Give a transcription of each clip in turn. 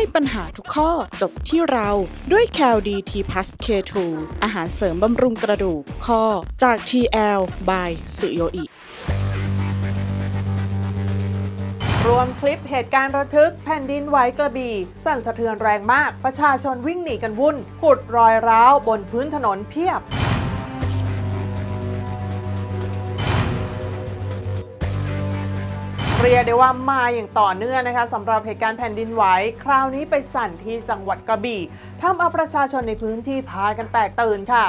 ให้ปัญหาทุกข้อจบที่เราด้วย c a l d t p l u s K2 อาหารเสริมบำรุงกระดูกข้อจาก TL by สุโยอิรวมคลิปเหตุการณ์ระทึกแผ่นดินไหวกระบี่ สั่นสะเทือนแรงมากประชาชนวิ่งหนีกันวุ่นขุดรอยร้าวบนพื้นถนนเพียบ เรียกได้ว่ามาอย่างต่อเนื่องนะคะสำหรับเหตุการณ์แผ่นดินไหวคราวนี้ไปสั่นที่จังหวัดกระบี่ทำเอาประชาชนในพื้นที่พากันแตกตื่นค่ะ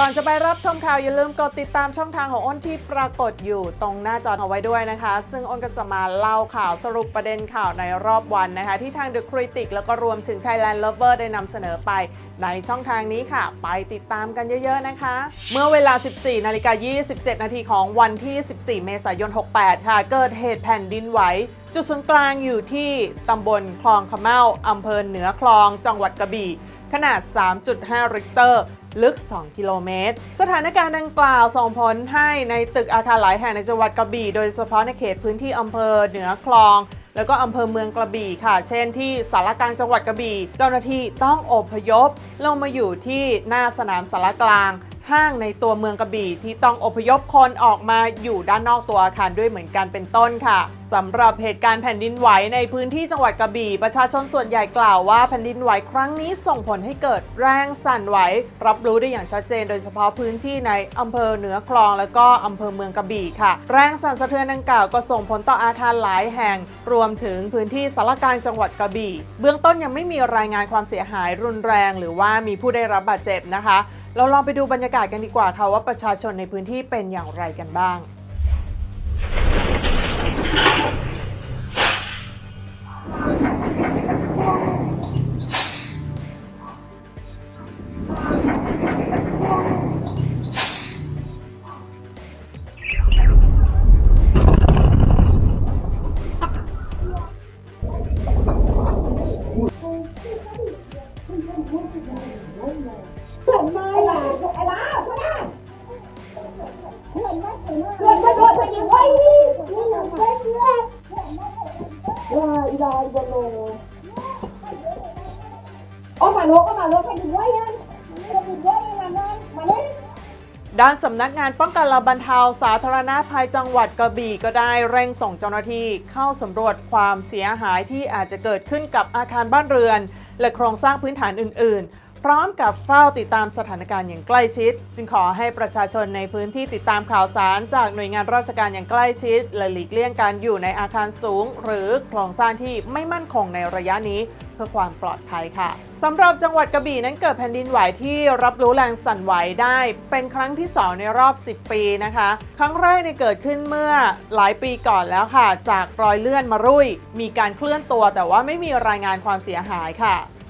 ก่อนจะไปรับชมข่าวอย่าลืมกดติดตามช่องทางของอ้นที่ปรากฏอยู่ตรงหน้าจอเอาไว้ด้วยนะคะ ซึ่งอ้นก็จะมาเล่าข่าวสรุปประเด็นข่าวในรอบวันนะคะ ที่ทาง The Critic แล้วก็รวมถึง Thailand Lover ได้นำเสนอไปในช่องทางนี้ค่ะ ไปติดตามกันเยอะๆนะคะ เมื่อเวลา 14นาฬิกา27 นาทีของวันที่ 14 เมษายน 68 ค่ะ เกิดเหตุแผ่นดินไหวจุดศูนย์กลางอยู่ที่ตำบลคลองขะเมาอำเภอเหนือคลอง จังหวัดกระบี่ ขนาด 3.5 ริกเตอร์ลึก 2 กิโลเมตร สถานการณ์ดังกล่าวส่งผลให้ในตึกอาคารหลายแห่งในจังหวัดกระบี่ โดยเฉพาะในเขตพื้นที่อำเภอเหนือคลอง แล้วก็อำเภอเมืองกระบี่ค่ะ เช่นที่สารกลางจังหวัดกระบี่ เจ้าหน้าที่ต้องอพยพ ลงมาอยู่ที่หน้าสนามสารกลาง ห้างในตัวเมืองกระบี่ที่ต้องอพยพคนออกมาอยู่ด้านนอกตัวอาคารด้วยเหมือนกันเป็นต้นค่ะสำหรับเหตุการณ์แผ่นดินไหวในพื้นที่จังหวัดกระบี่ ประชาชนส่วนใหญ่กล่าวว่าแผ่นดินไหวครั้งนี้ส่งผลให้เกิดแรงสั่นไหว รับรู้ได้อย่างชัดเจน โดยเฉพาะพื้นที่ในอำเภอเหนือคลอง แล้วก็อำเภอเมืองกระบี่ค่ะ แรงสั่นสะเทือนดังกล่าวก็ส่งผลต่ออาคารหลายแห่ง รวมถึงพื้นที่สารกลางจังหวัดกระบี่ เบื้องต้นยังไม่มีรายงานความเสียหายรุนแรง หรือว่ามีผู้ได้รับบาดเจ็บนะคะ เราลองไปดูบรรยากาศกันดีกว่าค่ะว่าประชาชนในพื้นที่เป็นอย่างไรกันบ้าง ห็นไหมเกิดมาโดนพอดีไว้นี่นี่หนังเป็นเลือดว้าอีดาอีบโลโอ้มาลก็มาโลพอดีไว้ยังพอดีไว้ยังนั่นมานี่ด้านสำนักงานป้องกันและบรรเทาสาธารณภัยจังหวัดกระบี่ก็ได้เร่งส่งเจ้าหน้าที่เข้าสำรวจความเสียหายที่อาจจะเกิดขึ้นกับอาคารบ้านเรือน และโครงสร้างพื้นฐานอื่น ๆ พร้อมกับเฝ้าติดตามสถานการณ์อย่างใกล้ชิด จึงขอให้ประชาชนในพื้นที่ติดตามข่าวสารจากหน่วยงานราชการอย่างใกล้ชิด และหลีกเลี่ยงการอยู่ในอาคารสูง หรือโครงสร้างที่ไม่มั่นคงในระยะนี้เพื่อความปลอดภัยค่ะสำหรับจังหวัดกระบี่นั้นเกิดแผ่นดินไหวที่รับรู้แรงสั่นไหวได้ เป็นครั้งที่ 2 ในรอบ 10 ปีนะคะ ครั้งแรกเนี่ยเกิดขึ้นเมื่อหลายปีก่อนแล้วค่ะ จากรอยเลื่อนมารุ่ย มีการเคลื่อนตัวแต่ว่าไม่มีรายงานความเสียหายค่ะ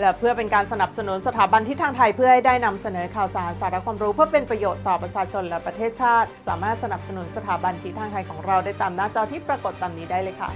และเพื่อเป็นการสนับสนุนสถาบันที่ทางไทยเพื่อให้ได้นำเสนอข่าวสารสาระความรู้ เพื่อเป็นประโยชน์ต่อประชาชนและประเทศชาติ สามารถสนับสนุนสถาบันที่ทางไทยของเราได้ตามหน้าจอที่ปรากฏตามนี้ได้เลยค่ะ